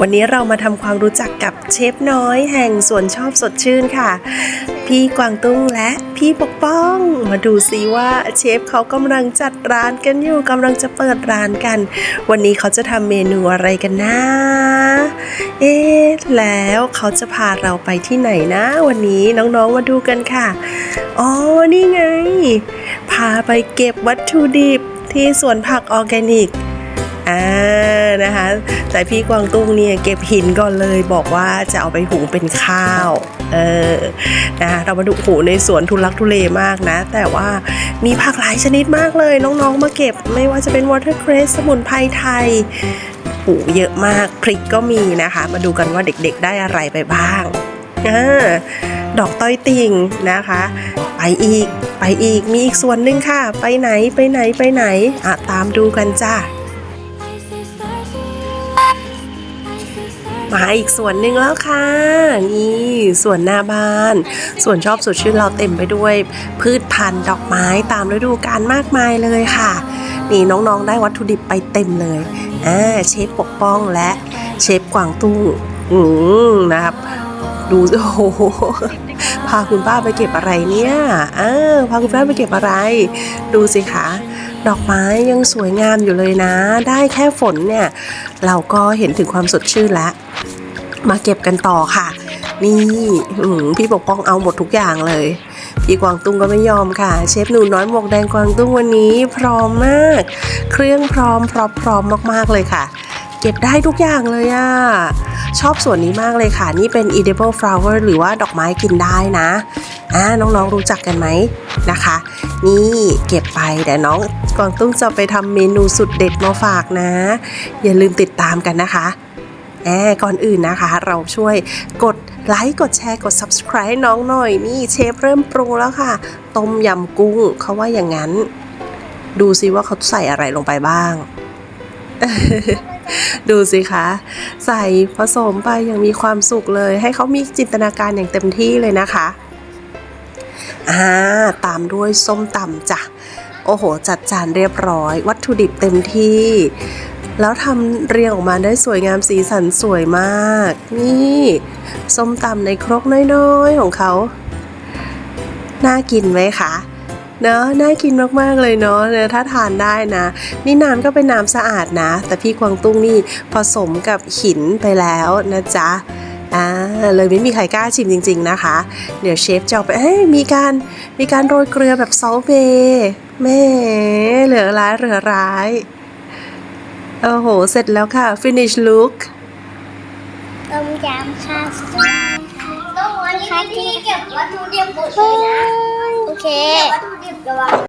วันนี้เรามาทำความรู้จักกับเชฟน้อยแห่งสวนชอบสดชื่นค่ะ พี่กวางตุ้งและพี่ปกป้อง มาดูซิว่าเชฟเขากำลังจัดร้านกันอยู่กำลังจะเปิดร้านกัน วันนี้เขาจะทำเมนูอะไรกันนะ เอ๊ะแล้วเขาจะพาเราไปที่ไหนนะ วันนี้น้องๆมาดูกันค่ะอ๋อนี่ไง พาไปเก็บวัตถุดิบที่สวนผักออร์แกนิก อ่านะคะแต่พี่กวางตุ้งเนี่ยเก็บหินก่อนเลยบอกว่าจะเอาไปหุงเป็นข้าวเออนะคะเรามาดูโหในสวนทุลักทุเลมากนะ แต่ว่ามีผักหลายชนิดมากเลย น้องๆมาเก็บไม่ว่าจะเป็นวอเตอร์เครสสมุนไพรไทยโหเยอะมากพริกก็มีนะคะ มาดูกันว่าเด็กๆได้อะไรไปบ้างอดอกต้อยติ่งนะคะ ไปอีกไปอีกมีอีกส่วนหนึ่งค่ะ ไปไหนไปไหนไปไหนอะตามดูกันจ้า มาอีกส่วนหนึ่งแล้วค่ะ นี่ส่วนหน้าบ้านส่วนชอบสดชื่นเราเต็มไปด้วย พืชพันธุ์ดอกไม้ตามฤดูกาลมากมายเลยค่ะ นี่น้องๆได้วัตถุดิบไปเต็มเลยอ่าเชฟปกป้องและเชฟกวางตุ้งอืมนะครับ ดูสิโอ้โห พาคุณป้าไปเก็บอะไรเนี่ยเออพาคุณป้าไปเก็บอะไร ดูสิคะดอกไม้ยังสวยงามอยู่เลยนะ ได้แค่ฝนเนี่ย เราก็เห็นถึงความสดชื่นแล้ว มาเก็บกันต่อค่ะ นี่พี่ปกป้องเอาหมดทุกอย่างเลย พี่กวางตุ้งก็ไม่ยอมค่ะ เชฟหนูน้อยหมวกแดงกวางตุ้งวันนี้ พร้อมมาก เครื่องพร้อมพร้อมพร้อมมากๆเลยค่ะ เก็บได้ทุกอย่างเลยอะ ชอบส่วนนี้มากเลยค่ะ นี่เป็น edible flower หรือว่าดอกไม้กินได้นะอ่าน้องๆรู้จักกันไหมนะคะ นี่เก็บไปแต่น้องกวางตุ้งจะไปทำเมนูสุดเด็ดมาฝากนะ อย่าลืมติดตามกันนะคะแอบก่อนอื่นนะคะ เราช่วยกดไลค์กดแชร์กด subscribe น้องหน่อย นี่เชฟเริ่มปรุงแล้วค่ะ ต้มยำกุ้งเขาว่าอย่างนั้น ดูซิว่าเขาใส่อะไรลงไปบ้าง ดูสิคะ ใส่ผสมไปอย่างมีความสุขเลย ให้เขามีจินตนาการอย่างเต็มที่เลยนะคะอ่าตามด้วยส้มตำจ้ะ โอ้โห จัดจานเรียบร้อย วัตถุดิบเต็มที่ แล้วทำเรียงออกมาได้สวยงามสีสันสวยมาก นี่ส้มตำในครกน้อยๆ ของเขา น่ากินไหมคะ เนอะน่ากินมากๆเลยเนาะเนี่ยถ้าทานได้นะ นี่น้ำก็เป็นน้ำสะอาดนะ แต่พี่กวางตุ้งนี่ผสมกับหินไปแล้วนะจ๊ะอ่าเลยไม่มีใครกล้าชิมจริง ๆนะคะ เดี๋ยวเชฟจะเอาไปเฮ้ยมีการมีการโรยเกลือแบบซอลเบย์แหม่เหลือร้ายเหลือร้ายโอ้โห เสร็จแล้วค่ะ finish look ต้มยำค่ะสุดยอดค่ะต้องวันนี้ที่เก็บวัตถุดิบหมดเลยนะ โอเค 有啊